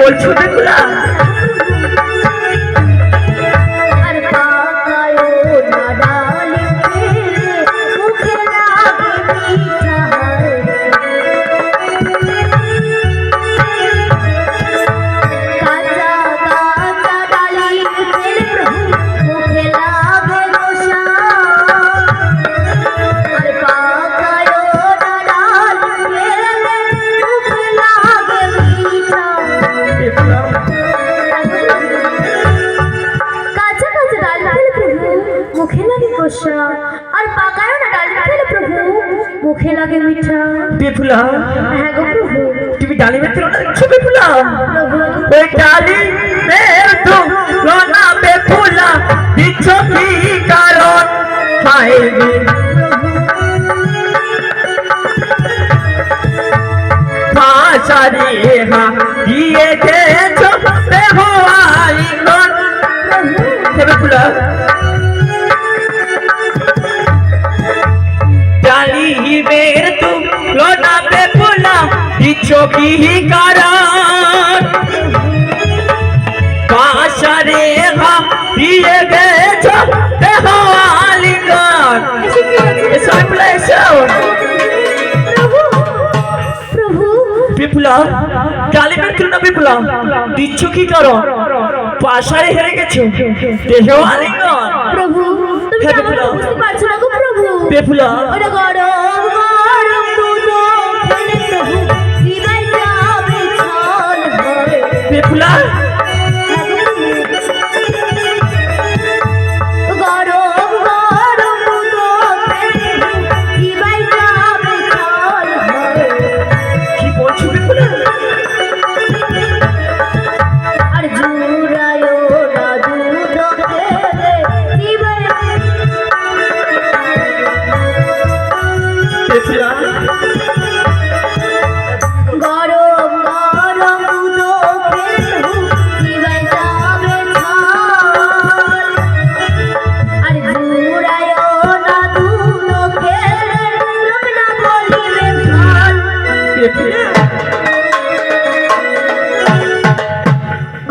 বলছো বেকুলা মুখে লাগে মিঠা। বেকুলা হ্যাঁ গো প্রভু। তুমি ডালিমের তুলনা দেখছ বেকুলা প্রভু ওই ডালিমের তুলনা বেকুলা দিচ্ছ কি কারণ? রে পাঁচারে হা দিয়ে গেছো দেহ আইকন। বেকুলা দিচ্ছ কি কারণ পাশারে হা দিয়ে গেছ দেহ আলিঙ্গন এসো বিপুলা এসো প্রভু প্রভু বিপুলা ডালিমের তুলনা বিপুলা দিচ্ছ কি কারণ পাশারে হেরে গেছো দেহ আলিঙ্গন প্রভু তুমি। বুঝতে পারছ না গো প্রভু। ওটা গরম হয়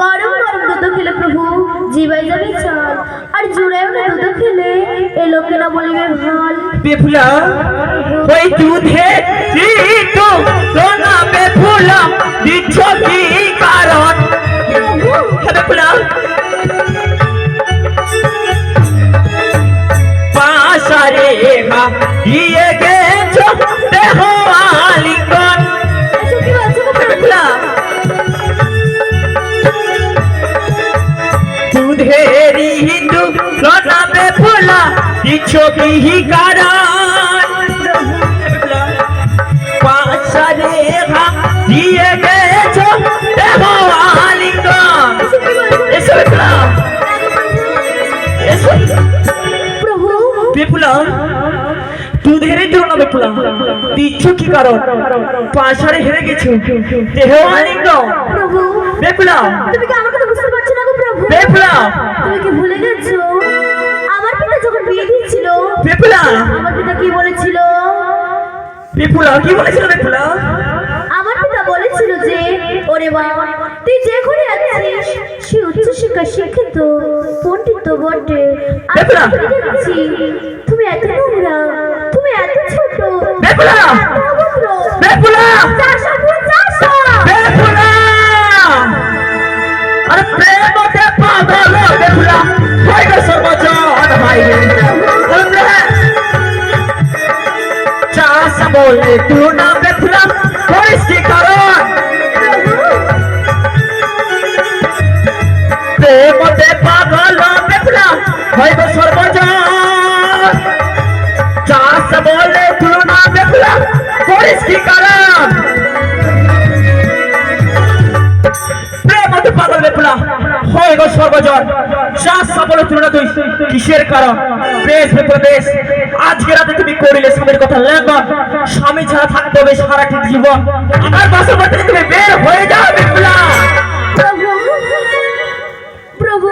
গরম গরম দুধ খেলে প্রভু জিবাই যাবে চাল। আর জুড়ায়ও না দুধ খেলে এ বলিবে ভালো। বেফুলা ওই দুধে তো সোনা বেফুলা দিচ্ছ কি? দিচ্ছ কি কারণ পাশারে মা দিয়ে গেছ দেহ আলিঙ্গন? এসো বেফুলা এসো প্রভু বিপুলাম দুধের তুলনা বিপুলাম দিচ্ছ কি কারণ? পাশারে হেরে গেছো। দেহ আলিঙ্গ প্রভু তুমি কি আমাকে তো বুঝতে পারছ না গো প্রভু? বিপুলাম তুমি কি ভুলে গেছো? দিয়েছিল আমার পিতা কি বলেছিল? বিপুলাম কি বলেছিল বিপুলাম আমার পিতা বলেছিল যে ওরে বাবা তুই যে ঘরে আছিস সে উচ্চ শিক্ষা শিক্ষিত পণ্ডিত বটে। আমি দেখছি তুমি এত নোংরা তুমি এত ছোট বেপরা! এত চাষ বলে তুই না বিপুলাম করিস কি কারণ প্রেমতে পাগল বেপলা হইব সর্বজন চাষ বলে তুলনা বেপলা করিস কি কারণ হইব সর্বজন চাষ বলে তুলনা তুই। কিসের কারণ? বেপলা বেশ আজকে রাতে তুমি করিলে স্বামীর কথা লেখন স্বামী ছাড়া থাকতে হবে সারাটি জীবন। আমার বাসা বাড়ি তুমি বের হয়ে যাও বেপলা প্রভু প্রভু